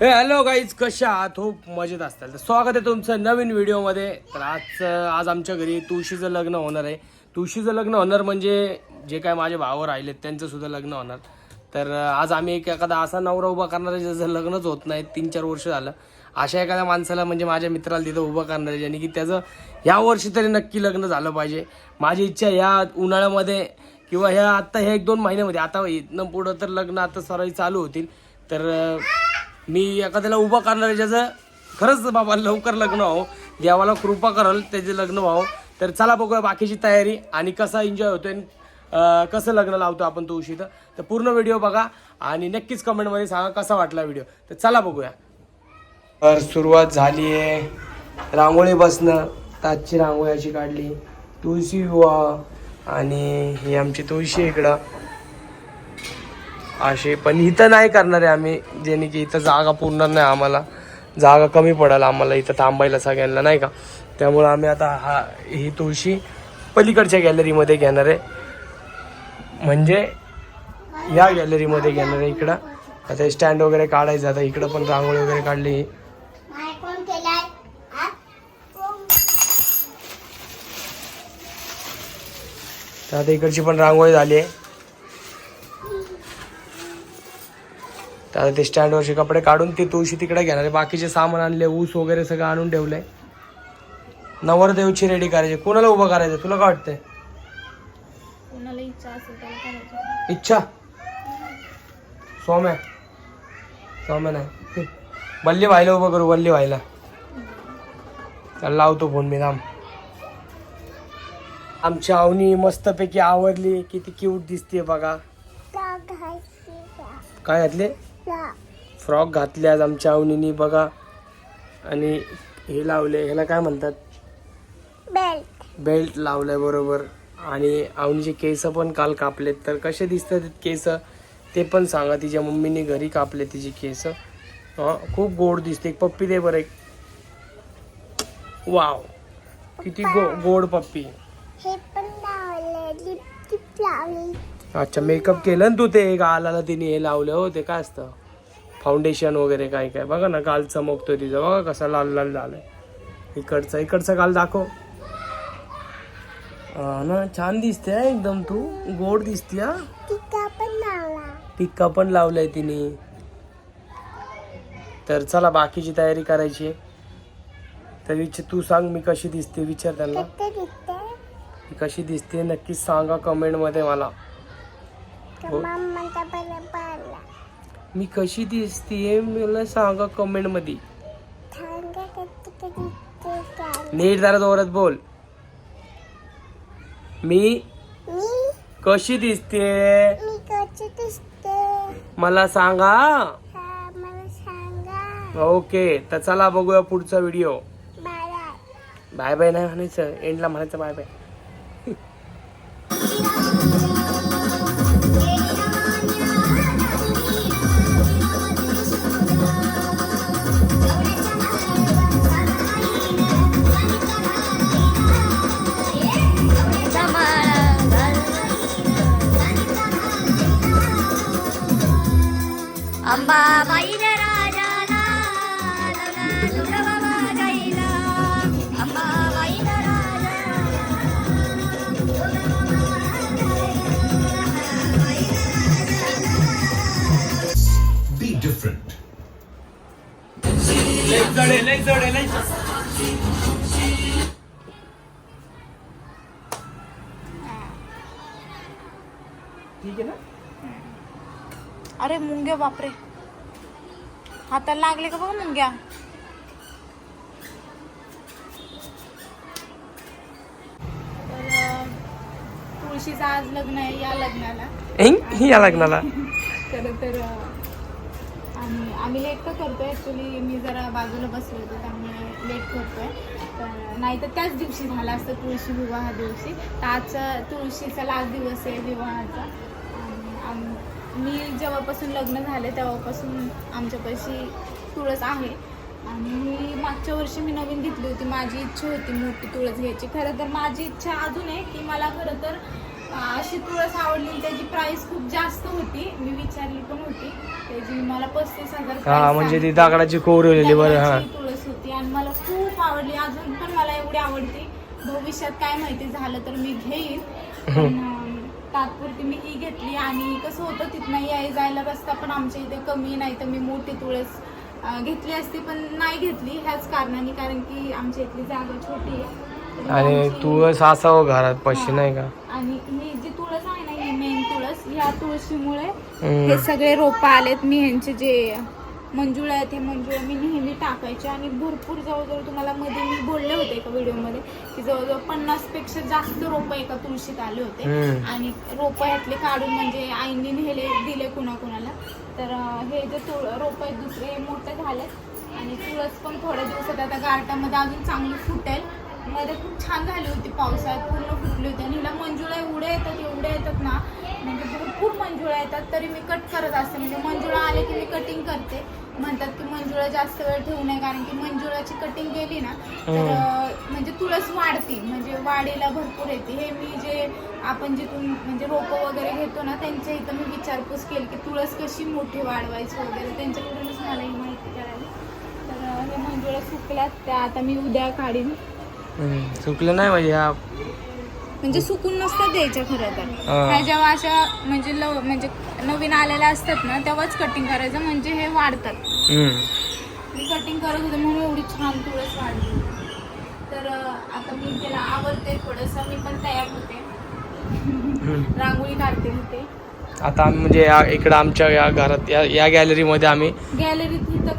हे hello guys कशा आहात? खूप मजेत असताल. तर स्वागत आहे तुमचं नवीन व्हिडिओमध्ये. तर आज आज आमच्या घरी तुळशीचं लग्न होणार आहे. तुळशीचं लग्न होणार म्हणजे जे काय माझे भावं राहिलेत त्यांचं सुद्धा लग्न होणार. तर आज आम्ही एक एखादा असा नवरा उभा करणार आहे ज्याचं लग्नच होत नाही. तीन चार वर्ष झालं. अशा एखाद्या माणसाला म्हणजे माझ्या मित्राला तिथं उभं करणार आहे ज्याने की त्याचं ह्या वर्षी तरी नक्की लग्न झालं पाहिजे. माझी इच्छा ह्या उन्हाळ्यामध्ये किंवा ह्या आत्ता ह्या एक दोन महिन्यामध्ये आता इथनं पुढं तर लग्न आता सराई चालू होतील. तर मी एखाद्याला उभा करणार ज्याचं खरंच बाबा लवकर लग्न व्हावं देवाला कृपा करल त्याचे लग्न व्हावं. तर चला बघूया बाकीची तयारी आणि कसा एन्जॉय होतोय अं, कसं लग्न लावतो आपण तुळशीचं तर पूर्ण व्हिडिओ बघा आणि नक्कीच कमेंटमध्ये सांगा कसा वाटला व्हिडिओ. तर चला बघूया. तर सुरुवात झाली आहे. रांगोळी बसणं ताजची रांगोळी अशी काढली. तुळशी विवाह आणि ही आमची तुळशी इकडं. असे पण इथं नाही करणार आहे आम्ही. जेणे की इथं जागा पुरणार नाही आम्हाला. जागा कमी पडेल आम्हाला इथं थांबायला सगळ्यांना नाही का? त्यामुळं आम्ही आता हा ही तुळशी पलीकडच्या गॅलरीमध्ये घेणार आहे. म्हणजे या गॅलरीमध्ये घेणार आहे इकडं. आता स्टँड वगैरे काढायचं आता इकडं पण रांगोळी वगैरे काढली. तर आता इकडची पण रांगोळी झाली आहे. तर आता ते स्टँडवरचे कपडे काढून ते तुळशी तिकडे घेणार आहे. बाकीचे सामान आणले ऊस वगैरे सगळं आणून ठेवलंय. नवरदेवची रेडी करायची. कोणाला उभं करायचं तुला काय वाटतंय? कोणाला इच्छा सौम्या. सौम्या नाही. वल्ली व्हायला उभं करू वल्ली व्हायला. चल लावतो फोन मी थांब. आमची आवनी मस्तपैकी आवडली. किती क्यूट दिसते बघा. काय घातले? फ्रॉक घातले आज आमच्या आवनीनी बघा. आणि हे लावले ह्याला काय म्हणतात? बेल्ट बेल्ट लावलाय बरोबर. आणि आवनीचे केस पण काल कापलेत. तर कसे दिसतात केस? ते पण सांगा. तिच्या मम्मीने घरी कापले तिची केस. हा खूप गोड दिसते. एक पप्पी दे बरं एक. वाव. किती गो गोड पप्पी. हे पण लावले लिपस्टिक लावली अच्छा मेकअप केलं ना तू ते? गालाला तिने हे लावलं हो ते काय असतं? फाउंडेशन वगैरे काय काय. बघा ना गाल चमकतोय तिचं. बघा कसा लाल लाल झालाय. इकडचा इकडचा गाल दाखव. ना छान दिसते एकदम तू. गोड दिसते टिका पण लावला. टिक्का पण लावलाय तिने. तर चला बाकीची तयारी करायची आहे. तर विच तू सांग मी कशी दिसते? विचार त्यांना. कशी दिसते नक्कीच सांगा कमेंटमध्ये मला. हो. मम्माचा बरोबर मी कशी दिसते मला सांगा कमेंटमध्ये सांगा कशी कशी दिसते काय नीट जरा जोरात बोल. मी मी? कशी दिसते मी कशी दिसते? मला सांगा. हा मला सांगा. ओके तर चला बघूया पुढचा व्हिडिओ बाय. बाय बाय नाही म्हणायचं एंडला म्हणायचं बाय बाय. ठीक आहे ना? अरे मुंग्या बापरे. हाताला लागले का बघ मुंग्या? तुळशीचं आज लग्न आहे या लग्नाला? ही या लग्नाला. खरं तर आणि आम्ही लेट लेट तर आहे ॲक्च्युली मी जरा बाजूला बसले होते त्यामुळे लेट करतो आहे तर नाही तर त्याच दिवशी झाला असतं तुळशी विवाह दिवशी. तर आजचा तुळशीचा लास्ट दिवस आहे विवाहाचा. आणि आम- मी जेव्हापासून लग्न झाले तेव्हापासून आमच्यापाशी तुळस आहे. आणि मी मागच्या वर्षी मी नवीन घेतली होती. माझी इच्छा होती मोठी तुळस घ्यायची. खरं तर माझी इच्छा अजून आहे की मला खरं तर अशी तुळस आवडली त्याची प्राईस खूप जास्त होती. मी विचारली पण होती. त्याची मला पस्तीस हजार हा म्हणजे ती. दगडाची कोरवलेली बरं हा. तुळस होती आणि मला खूप आवडली. अजून पण मला एवढी आवडते. भविष्यात काय माहिती झालं तर मी घेईन. तात्पुरती मी ही घेतली आणि कसं होतं तिथनं याय जायला रस्ता पण आमच्या इथे कमी नाही तर मी मोठी तुळस घेतली असती पण नाही घेतली. ह्याच कारणाने कारण की आमच्या इथली जागा छोटी आहे. आणि तुळस असावं घरात पशी नाही का? आणि ही जी तुळस आहे ना ही मेन तुळस ह्या तुळशीमुळे. हे सगळे रोप आलेत. मी ह्यांचे जे मंजुळा आहेत हे मंजुळा मी नेहमी टाकायचे आणि भरपूर जवळजवळ तुम्हाला मध्ये मी बोलले होते एका व्हिडिओमध्ये की जवळजवळ पन्नासपेक्षा जास्त रोप एका तुळशीत आले होते. आणि रोप ह्यातले काढून म्हणजे आईंनी नेले दिले कुणाकुणाला. तर हे जे तुळ रोप आहेत दुसरे हे मोठे झालेत. आणि तुळस पण थोड्या दिवसात आता गार्टामध्ये अजून चांगली फुटेल. मध्ये खूप छान झाली होती पावसाळ्यात. पूर्ण फुटली होती. आणि हिला मंजुळा एवढ्या येतात एवढ्या येतात ना म्हणजे भरपूर मंजुळा येतात. तरी मी कट करत असते. म्हणजे मंजुळा आले की मी कटिंग करते. म्हणतात की मंजुळा जास्त वेळ ठेवू नये कारण की मंजुळाची कटिंग केली ना तर अं, म्हणजे तुळस वाढते. म्हणजे वाढीला भरपूर येते. हे मी जे आपण जिथून म्हणजे रोपं वगैरे घेतो ना त्यांच्या इथं मी विचारपूस केली की तुळस कशी मोठी वाढवायची वगैरे. त्यांच्याकडूनच मला ही माहिती कळाली. तर हे मंजुळा सुकल्यात. त्या आता मी उद्या काढीन. हम्म. चुकलं नाही म्हणजे हा म्हणजे सुकून नसतात द्यायच्या खरं तर हा. ह्या जेव्हा अशा म्हणजे लव म्हणजे नवीन आलेल्या असतात ना तेव्हाच कटिंग करायचं म्हणजे हे वाढतात हम्म. मी कटिंग करत होते म्हणून एवढी छान तुळस वाढली तर अं, आता मी त्याला आवडते थोडंसं मी पण तयार होते हम्म. रांगोळी काढते होते आता आम्ही म्हणजे या इकडं आमच्या या घरात या या गॅलरीमध्ये आम्ही गॅलरीत इथं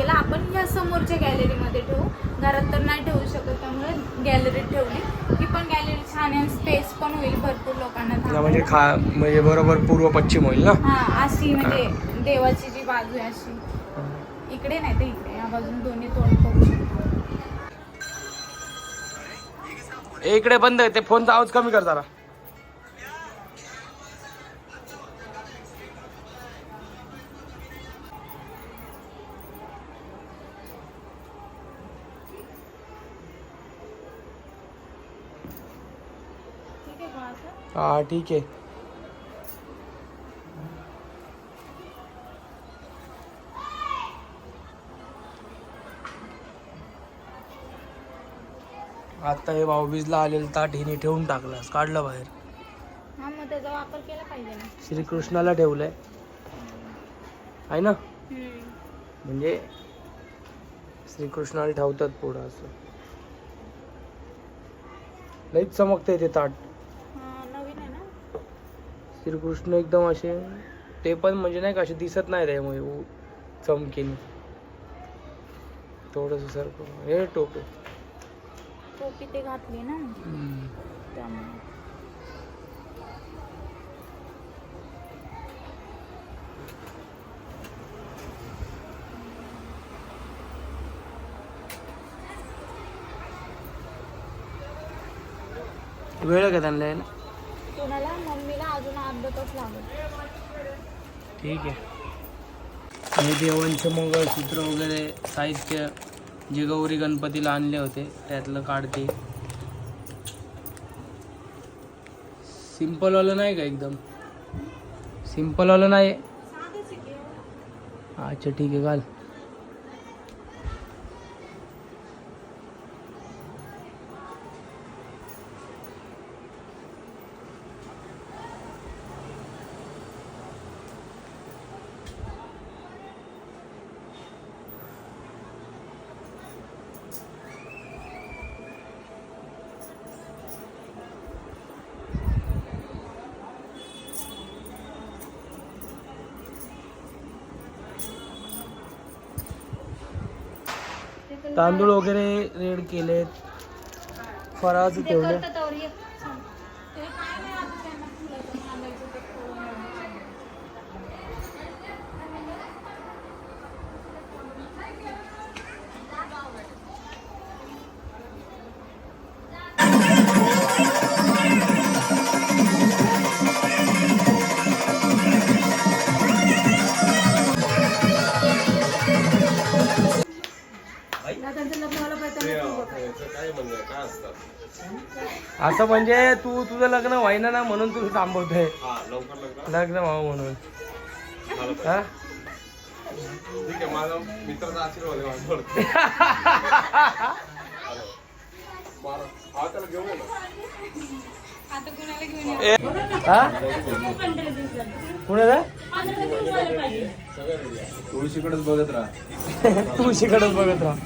केला आपण ह्या समोरच्या गॅलरीमध्ये ठेवू. घरात तर नाही ठेवू शकत त्यामुळे गॅलरीत ठेवली. ही पण गॅलरी छान आहे स्पेस पण होईल भरपूर लोकांना म्हणजे. खा म्हणजे बरोबर पूर्व पश्चिम होईल ना? हा अशी म्हणजे देवाची जी बाजू आहे अशी. इकडे नाही तर इकडे या बाजून दोन्ही तोंड करू शकतो. इकडे बंद आहे ते फोनचा आवाज कमी कर जरा. हा ठीक आहे. आता हे भाऊबीजला आलेलं ताट हिने ठेवून टाकलं काढलं बाहेर. हा मग त्याचा वापर केला पाहिजे ना. श्रीकृष्णाला ठेवलंय. आहे ना? हम्म. म्हणजे श्रीकृष्णाला ठेवतात पुढं असं. लईच चमकते ते ताट. श्रीकृष्ण एकदम असे ते पण म्हणजे नाही का असे दिसत नाही त्यामुळे उ- चमकीने. थोडस सर हे टोपे. टोपी ते घातली ना. त्यामुळे. वेळ का त्यांना यायला? कोणाला मम्मीला अजून अर्धा तास लागत ठीक आहे. हे देवांचं मंगळसूत्र वगैरे साहित्य जे गौरी गणपतीला आणले होते त्यातलं काढते. सिम्पलवालं नाही का एकदम? सिम्पलवालं नाही? अच्छा ठीक आहे घाल. तांदूळ वगैरे रेड केलेत. फराळाचं ठेवले काय काय असतात असं म्हणजे तू तुझं लग्न व्हायना ना म्हणून तू थांबवतोय. लग्न? व्हावं म्हणून. हा? आता कुणाला घेऊन ये हा? कुणाला? तुळशीकडेच बघत राहा. तुळशीकडेच बघत राहा.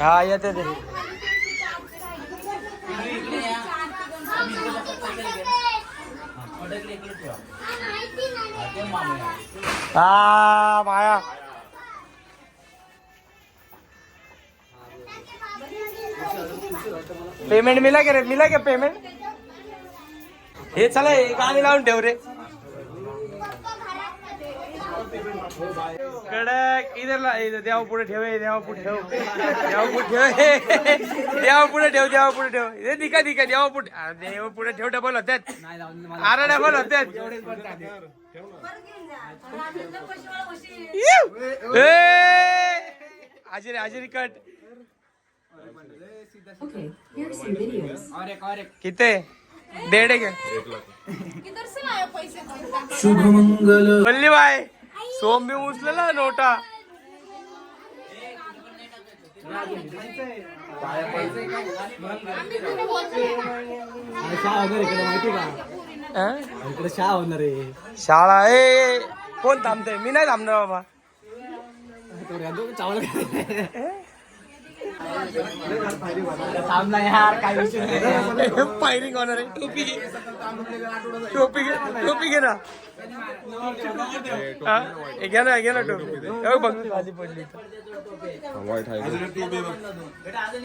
हा येते ते. हा माया. पेमेंट मिला के रे? मिला के पेमेंट हे चला गाणी लावून ठेव रे. कडक इधर ला इधर देवा पुढे ठेव देवा पुढे ठेव. देवा पुढे ठेव. देवा पुढे ठेव देवा पुढे ठेव. हे दिका दिका देवा पुढे. देवा पुढे ठेव डबल होत्यात अरे डबल होत्यात! हाजिरी हाजिरी कट किती डेढ़ के किधर से लाए पैसे बल्ली बाय सोम बी उचलेला नोटा. अं? इकडे शाळा होणार आहे. शाळा ए कोण थांबते मी नाही थांबणार बाबा. थांबला यार काय विषय फायरिंग होणार आहे टोपी घे. टोपी घे टोपी घे ना. हा? हे घे ना घे ना टोपी. हे बघ खाली पडली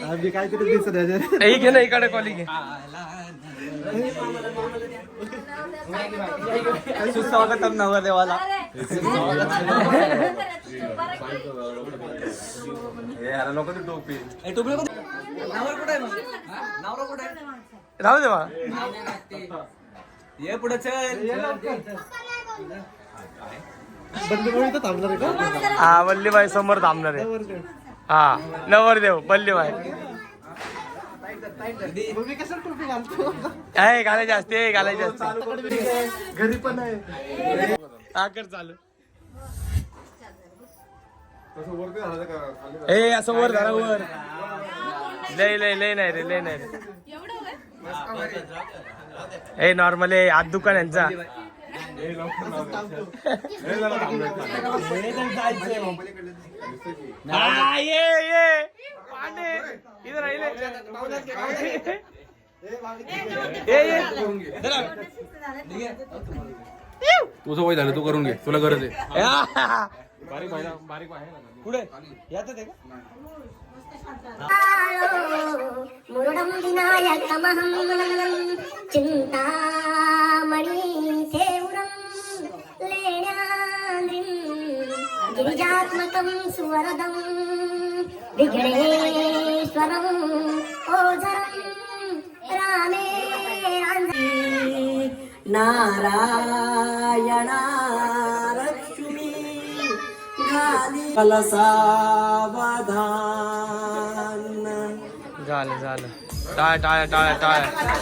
आम्ही काहीतरी दिसत आहे? ही घे ना इकडे कॉली घे. सुस्वागतम नवरदेवाला. नको ती टोपी. टोपी नवर कुठे आहे मग नवरा कुठे आहे ये पुढे चल हा वल्लीबाई समोर थांबणार आहे. हा नवरदेव वल्लीबाई. आहे घालायचे असते घालायचे असते घरी पण आहे. हा कर चालू. ए असं वर धरा वर. लय लय लय नाही रे लय नाही रे. ए नॉर्मल आहे. हात दुकान यांचा तुझं वय झालं तू करून घे. तुला गरज आहे. बारीक बारीक पुढे. यात आहे का? మురుడం వినాయకమహం చింతామణి సేవురం లేడాంద్రిం గిరిజాత్మకం సువరదం విఘ్నేశ్వరం ఓజరం రామే నారాయణ లసాवधा झालं झालं टाळ टाळ टाळ टाळ्या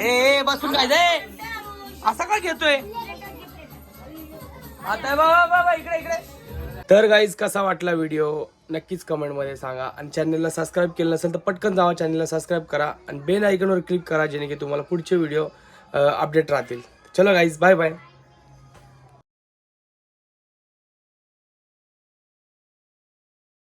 ए, बसून काय दे असं काय घेतोय आता बाबा बाबा इकडे इकडे. तर गाईज कसा वाटला व्हिडिओ नक्कीच कमेंटमध्ये सांगा. आणि चॅनलला सबस्क्राईब केलं नसेल तर पटकन जावा चॅनलला सबस्क्राईब करा. आणि बेल आयकॉनवर क्लिक करा जेणे की तुम्हाला पुढचे व्हिडिओ अपडेट राहतील. चलो गाईज बाय बाय